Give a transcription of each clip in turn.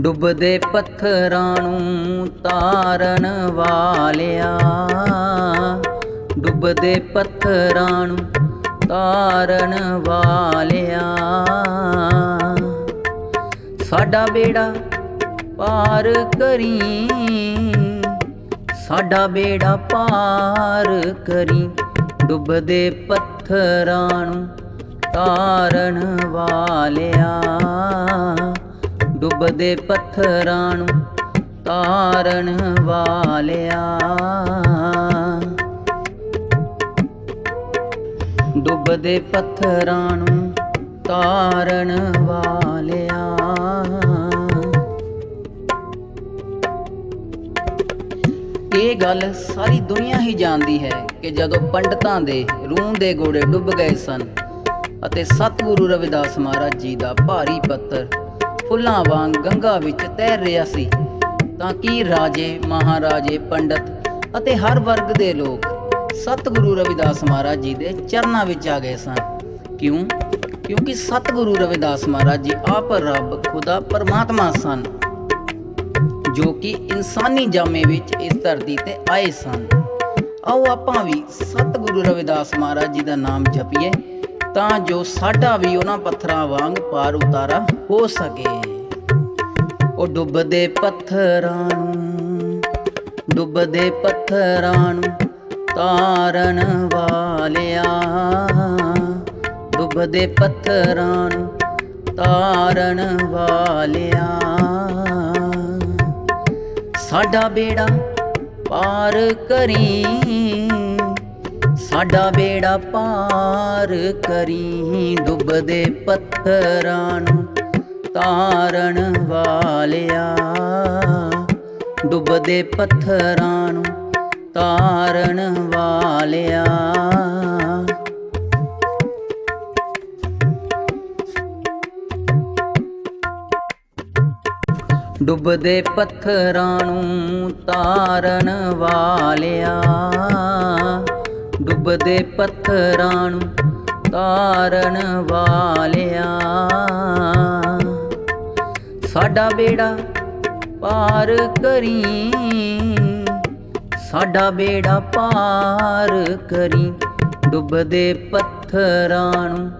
ਡੁੱਬਦੇ ਪੱਥਰਾਂ ਨੂੰ ਤਾਰਨ ਵਾਲਿਆ। ਡੁੱਬਦੇ ਪੱਥਰਾਂ ਨੂੰ ਤਾਰਨ ਵਾਲਿਆ। ਸਾਡਾ ਬੇੜਾ ਪਾਰ ਕਰੀ, ਸਾਡਾ ਬੇੜਾ ਪਾਰ ਕਰੀ। ਡੁੱਬਦੇ ਪੱਥਰਾਂ ਨੂੰ ਤਾਰਨ ਵਾਲਿਆ। ਡੁੱਬਦੇ ਪੱਥਰਾਂ ਨੂੰ ਤਾਰਨ ਵਾਲਿਆ। ਡੁੱਬਦੇ ਪੱਥਰਾਂ ਨੂੰ ਤਾਰਨ ਵਾਲਿਆ। ਇਹ ਗੱਲ ਸਾਰੀ ਦੁਨੀਆ ਹੀ ਜਾਣਦੀ ਹੈ ਕਿ ਜਦੋਂ ਪੰਡਤਾਂ ਦੇ ਰੂਹ ਦੇ ਗੋੜੇ ਡੁੱਬ ਗਏ ਸਨ ਅਤੇ ਸਤਿਗੁਰੂ ਰਵਿਦਾਸ ਮਹਾਰਾਜ ਜੀ ਦਾ ਭਾਰੀ ਪੱਤਰ ਫੁੱਲਾਂ ਵਾਂਗ ਗੰਗਾ ਵਿੱਚ ਤੈਰ ਰਿਹਾ ਸੀ। ਤਾਂ ਕਿ ਰਾਜੇ, ਮਹਾਰਾਜੇ, ਪੰਡਤ ਅਤੇ ਹਰ ਵਰਗ ਦੇ ਲੋਕ ਸਤਿਗੁਰੂ ਰਵਿਦਾਸ ਮਹਾਰਾਜ ਜੀ ਦੇ ਚਰਨਾਂ ਵਿੱਚ ਆ ਗਏ ਸਨ? ਕਿਉਂ? ਕਿਉਂਕਿ ਸਤਿਗੁਰੂ ਰਵਿਦਾਸ ਮਹਾਰਾਜ ਜੀ ਆਪ ਰੱਬ ਖੁਦਾ ਪਰਮਾਤਮਾ ਸਨ, ਜੋ ਕਿ ਇਨਸਾਨੀ ਜਾਮੇ ਵਿੱਚ ਇਸ ਧਰਤੀ ਤੇ ਆਏ ਸਨ। ਆਓ ਆਪਾਂ ਵੀ ਸਤਿਗੁਰੂ ਰਵਿਦਾਸ ਮਹਾਰਾਜ ਜੀ ਦਾ ਨਾਮ ਜਪੀਏ, ਤਾਂ ਜੋ ਸਾਡਾ ਵੀ ਉਹਨਾਂ ਪੱਥਰਾਂ ਵਾਂਗ ਪਾਰ ਉਤਾਰਾ ਹੋ ਸਕੇ। ਉਹ ਡੁੱਬਦੇ ਪੱਥਰਾਂ ਨੂੰ, ਡੁੱਬਦੇ ਪੱਥਰਾਂ ਨੂੰ ਤਾਰਨ ਵਾਲਿਆ। ਡੁੱਬਦੇ ਪੱਥਰਾਂ ਨੂੰ ਤਾਰਨ ਵਾਲਿਆ। ਸਾਡਾ ਬੇੜਾ ਪਾਰ ਕਰੀ, ਸਾਡਾ ਬੇੜਾ ਪਾਰ ਕਰੀ। ਡੁੱਬਦੇ ਪੱਥਰਾਂ ਨੂੰ ਤਾਰਨ ਵਾਲਿਆ। ਡੁੱਬਦੇ ਪੱਥਰਾਂ ਨੂੰ ਤਾਰਨ ਵਾਲਿਆ। ਡੁੱਬਦੇ ਪੱਥਰਾਂ ਨੂੰ ਤਾਰਨ ਵਾਲਿਆ। ਡੁੱਬਦੇ ਪੱਥਰਾਂ ਨੂੰ ਤਾਰਨ ਵਾਲਿਆ। ਸਾਡਾ ਬੇੜਾ ਪਾਰ ਕਰੀ। ਸਾਡਾ ਬੇੜਾ ਪਾਰ ਕਰੀ। ਡੁੱਬਦੇ ਪੱਥਰਾਂ ਨੂੰ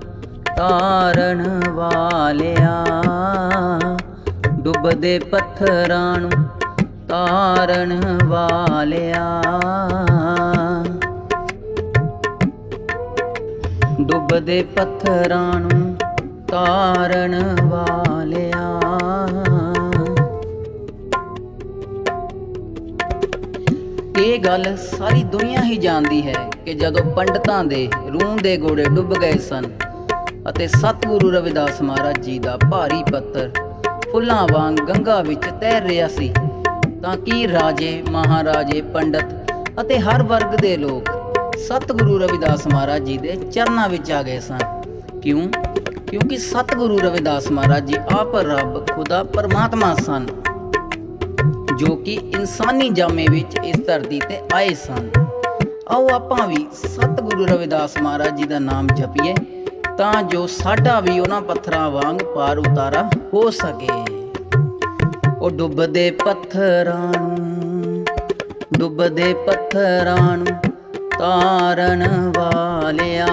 ਤਾਰਨ ਵਾਲਿਆ। ਡੁੱਬਦੇ ਪੱਥਰਾਂ ਨੂੰ ਤਾਰਨ ਵਾਲਿਆ। ਡੁੱਬਦੇ ਪੱਥਰਾਂ ਨੂੰ ਤਾਰਨ ਵਾਲਿਆ। ਇਹ ਗੱਲ ਸਾਰੀ ਦੁਨੀਆ ਹੀ ਜਾਣਦੀ ਹੈ ਕਿ ਜਦੋਂ ਪੰਡਤਾਂ ਦੇ ਰੂਹ ਦੇ ਗੋੜੇ ਡੁੱਬ ਗਏ ਸਨ ਅਤੇ ਸਤਿਗੁਰੂ ਰਵਿਦਾਸ ਮਹਾਰਾਜ ਜੀ ਦਾ ਭਾਰੀ ਪੱਤਰ ਫੁੱਲਾਂ ਵਾਂਗ ਗੰਗਾ ਵਿੱਚ ਤੈਰ ਰਿਹਾ ਸੀ, ਤਾਂ ਕਿ ਰਾਜੇ, ਮਹਾਰਾਜੇ, ਪੰਡਤ ਅਤੇ ਹਰ ਵਰਗ ਦੇ ਲੋਕ ਸਤਿਗੁਰੂ ਰਵਿਦਾਸ ਮਹਾਰਾਜ ਜੀ ਦੇ ਚਰਨਾਂ ਵਿੱਚ ਆ ਗਏ ਸਨ? ਕਿਉਂ? ਕਿਉਂਕਿ ਸਤਿਗੁਰੂ ਰਵਿਦਾਸ ਮਹਾਰਾਜ ਜੀ ਆਪ ਰੱਬ ਖੁਦਾ ਪਰਮਾਤਮਾ ਸਨ, ਜੋ ਕਿ ਇਨਸਾਨੀ ਜਾਮੇ ਵਿੱਚ ਇਸ ਧਰਤੀ ਤੇ ਆਏ ਸਨ। ਆਓ ਆਪਾਂ ਵੀ ਸਤਿਗੁਰੂ ਰਵਿਦਾਸ ਮਹਾਰਾਜ ਜੀ ਦਾ ਨਾਮ ਜਪੀਏ, ਤਾਂ ਜੋ ਸਾਡਾ ਵੀ ਉਹਨਾਂ ਪੱਥਰਾਂ ਵਾਂਗ ਪਾਰ ਉਤਾਰਾ ਹੋ ਸਕੇ। ਉਹ ਡੁੱਬਦੇ ਪੱਥਰਾਂ ਨੂੰ, ਡੁੱਬਦੇ ਪੱਥਰਾਂ ਨੂੰ ਤਾਰਨ ਵਾਲਿਆ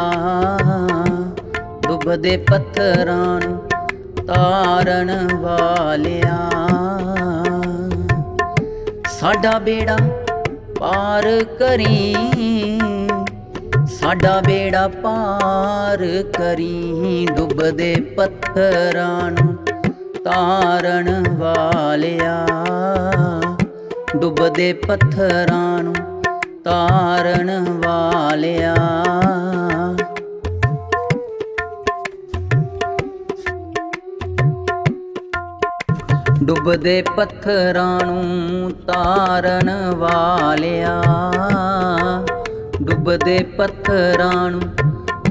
ਡੁੱਬਦੇ ਪੱਥਰਾਂ ਨੂੰ ਤਾਰਨ ਵਾਲਿਆ। ਸਾਡਾ ਬੇੜਾ ਪਾਰ ਕਰੀ, ਸਾਡਾ ਬੇੜਾ ਪਾਰ ਕਰੀ, ਡੁੱਬਦੇ ਪੱਥਰਾਂ ਨੂੰ ਤਾਰਨ ਵਾਲਿਆ। ਡੁੱਬਦੇ ਪੱਥਰਾਂ ਨੂੰ ਤਾਰਨ ਵਾਲਿਆ। ਡੁੱਬਦੇ ਪੱਥਰਾਂ ਨੂੰ ਤਾਰਨ ਵਾਲਿਆ। ਡੁੱਬਦੇ ਪੱਥਰਾਂ ਨੂੰ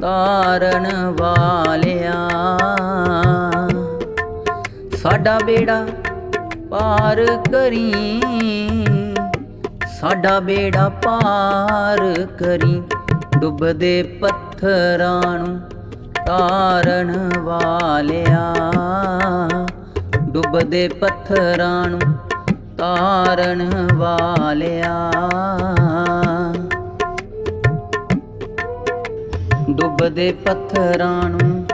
ਤਾਰਨ ਵਾਲਿਆ। ਸਾਡਾ ਬੇੜਾ ਪਾਰ ਕਰੀ, ਸਾਡਾ ਬੇੜਾ ਪਾਰ ਕਰੀ। ਡੁੱਬਦੇ ਪੱਥਰਾਂ ਨੂੰ ਤਾਰਨ ਵਾਲਿਆ। ਡੁੱਬਦੇ ਪੱਥਰਾਂ ਨੂੰ ਤਾਰਨ ਵਾਲਿਆ। ਡੁੱਬਦੇ ਪੱਥਰਾਂ ਨੂੰ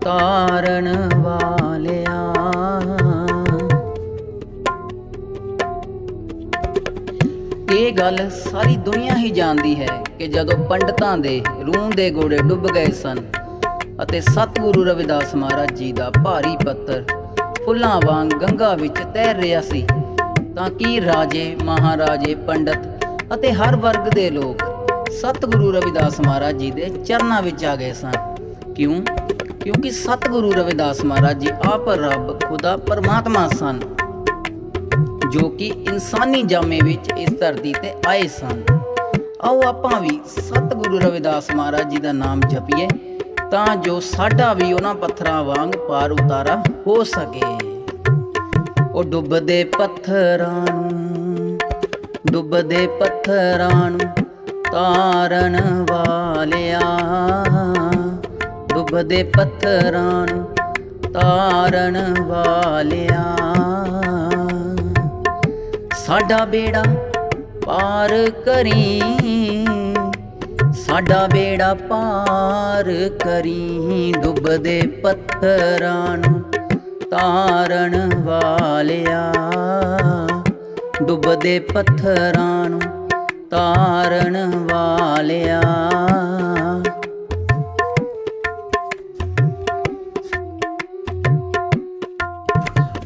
ਤਾਰਨ ਵਾਲਿਆ। ਇਹ ਗੱਲ ਸਾਰੀ ਦੁਨੀਆ ਹੀ ਜਾਣਦੀ ਹੈ ਕਿ ਜਦੋਂ ਪੰਡਤਾਂ ਦੇ ਰੂਹ ਦੇ ਗੋੜੇ ਡੁੱਬ ਗਏ ਸਨ ਅਤੇ ਸਤਿਗੁਰੂ ਰਵਿਦਾਸ ਮਹਾਰਾਜ ਜੀ ਦਾ ਭਾਰੀ ਪੱਤਰ ਫੁੱਲਾਂ ਵਾਂਗ ਗੰਗਾ ਵਿੱਚ ਤੈਰ ਰਿਹਾ ਸੀ। ਤਾਂ ਕੀ ਰਾਜੇ, ਮਹਾਰਾਜੇ, ਪੰਡਤ ਅਤੇ ਹਰ ਵਰਗ ਦੇ ਲੋਕ ਸਤਿਗੁਰੂ ਰਵਿਦਾਸ ਮਹਾਰਾਜ ਜੀ ਦੇ ਚਰਨਾਂ ਵਿੱਚ ਆ ਗਏ ਸਨ? ਕਿਉਂ? ਕਿਉਂਕਿ ਸਤਿਗੁਰੂ ਰਵਿਦਾਸ ਮਹਾਰਾਜ ਜੀ ਆਪ ਰੱਬ ਖੁਦਾ ਪਰਮਾਤਮਾ ਸਨ, ਜੋ ਕਿ ਇਨਸਾਨੀ ਜਾਮੇ ਵਿੱਚ ਇਸ ਧਰਤੀ ਤੇ ਆਏ ਸਨ। ਆਓ ਆਪਾਂ ਵੀ ਸਤਿਗੁਰੂ ਰਵਿਦਾਸ ਮਹਾਰਾਜ ਜੀ ਦਾ ਨਾਮ ਜਪੀਏ। ਤਾਂ ਜੋ ਸਾਡਾ ਵੀ ਉਹਨਾਂ ਪੱਥਰਾਂ ਵਾਂਗ ਪਾਰ ਉਤਾਰਾ ਹੋ ਸਕੇ। ਉਹ ਡੁੱਬਦੇ ਪੱਥਰਾਂ ਨੂੰ, ਡੁੱਬਦੇ ਪੱਥਰਾਂ ਨੂੰ ਤਾਰਨ ਵਾਲਿਆ, ਡੁੱਬਦੇ ਪੱਥਰਾਂ ਨੂੰ ਤਾਰਨ ਵਾਲਿਆ। ਸਾਡਾ ਬੇੜਾ ਪਾਰ ਕਰੀ ਸਾਡਾ ਬੇੜਾ ਪਾਰ ਕਰੀ ਡੁੱਬਦੇ ਪੱਥਰਾਂ ਨੂੰ, ਤਾਰਨ ਵਾਲਿਆ। ਡੁੱਬਦੇ ਪੱਥਰਾਂ ਨੂੰ, ਤਾਰਨ ਵਾਲਿਆ।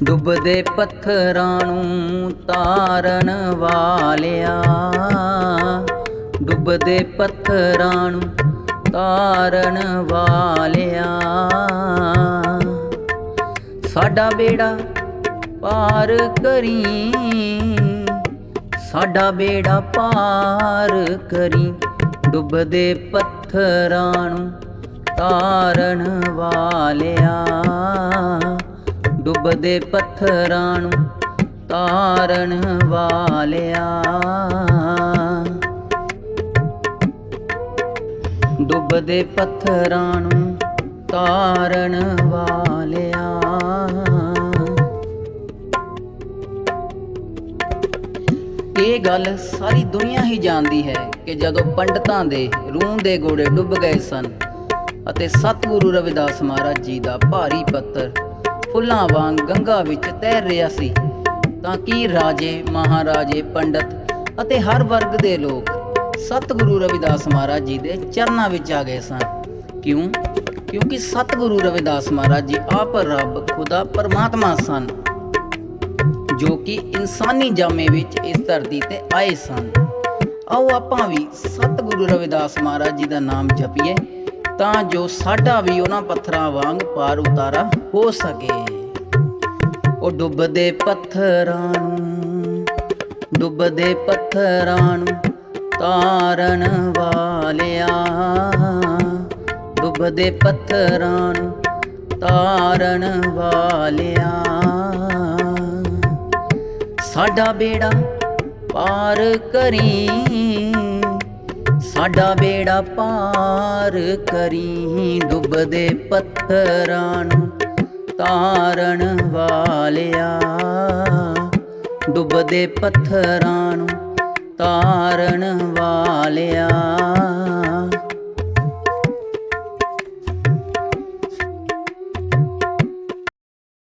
ਡੁੱਬਦੇ ਪੱਥਰਾਂ ਨੂੰ, ਤਾਰਨ ਵਾਲਿਆ। ਡੁੱਬਦੇ ਪੱਥਰਾਂ ਨੂੰ ਤਾਰਨ ਵਾਲਿਆ। ਸਾਡਾ ਬੇੜਾ ਪਾਰ ਕਰੀ, ਸਾਡਾ ਬੇੜਾ ਪਾਰ ਕਰੀ, ਡੁੱਬਦੇ ਪੱਥਰਾਂ ਨੂੰ ਤਾਰਨ ਵਾਲਿਆ। ਡੁੱਬਦੇ ਪੱਥਰਾਂ ਨੂੰ ਤਾਰਨ ਵਾਲਿਆ। ਡੁੱਬਦੇ ਪੱਥਰਾਂ ਨੂੰ ਤਾਰਨ ਵਾਲਿਆ। ਇਹ ਗੱਲ ਸਾਰੀ ਦੁਨੀਆ ਹੀ ਜਾਣਦੀ ਹੈ ਕਿ ਜਦੋਂ ਪੰਡਤਾਂ ਦੇ ਰੂਹ ਦੇ ਗੋੜੇ ਡੁੱਬ ਗਏ ਸਨ ਅਤੇ ਸਤਿਗੁਰੂ ਰਵਿਦਾਸ ਮਹਾਰਾਜ ਜੀ ਦਾ ਭਾਰੀ ਪੱਤਰ ਫੁੱਲਾਂ ਵਾਂਗ ਗੰਗਾ ਵਿੱਚ ਤੈਰ ਰਿਹਾ ਸੀ, ਤਾਂ ਕਿ ਰਾਜੇ, ਮਹਾਰਾਜੇ, ਪੰਡਤ ਅਤੇ ਹਰ ਵਰਗ ਦੇ ਲੋਕ ਸਤਿਗੁਰੂ ਰਵਿਦਾਸ ਮਹਾਰਾਜ ਜੀ ਦੇ ਚਰਨਾਂ ਵਿੱਚ ਆ ਗਏ ਸਨ ਕਿਉਂ? ਕਿਉਂਕਿ ਸਤਿਗੁਰੂ ਰਵਿਦਾਸ ਮਹਾਰਾਜ ਜੀ ਆਪ ਰੱਬ ਖੁਦਾ ਪਰਮਾਤਮਾ ਸਨ, ਜੋ ਕਿ ਇਨਸਾਨੀ ਜਾਮੇ ਵਿੱਚ ਇਸ ਧਰਤੀ ਤੇ ਆਏ ਸਨ। ਆਓ ਆਪਾਂ ਵੀ ਸਤਿਗੁਰੂ ਰਵਿਦਾਸ ਮਹਾਰਾਜ ਜੀ ਦਾ ਨਾਮ ਜਪੀਏ, ਤਾਂ ਜੋ ਸਾਡਾ ਵੀ ਉਹਨਾਂ ਪੱਥਰਾਂ ਵਾਂਗ ਪਾਰ ਉਤਾਰਾ ਹੋ ਸਕੇ। ਉਹ ਡੁੱਬਦੇ ਪੱਥਰਾਂ ਨੂੰ, ਡੁੱਬਦੇ ਪੱਥਰਾਂ ਨੂੰ ਤਾਰਨ ਵਾਲਿਆ। ਡੁੱਬਦੇ ਪੱਥਰਾਂ ਨੂੰ ਤਾਰਨ ਵਾਲਿਆ। ਸਾਡਾ ਬੇੜਾ ਪਾਰ ਕਰੀ, ਸਾਡਾ ਬੇੜਾ ਪਾਰ ਕਰੀ। ਡੁੱਬਦੇ ਪੱਥਰਾਂ ਨੂੰ ਤਾਰਨ ਵਾਲਿਆ। ਡੁੱਬਦੇ ਪੱਥਰਾਂ ਨੂੰ ਤਾਰਨ ਵਾਲਿਆ।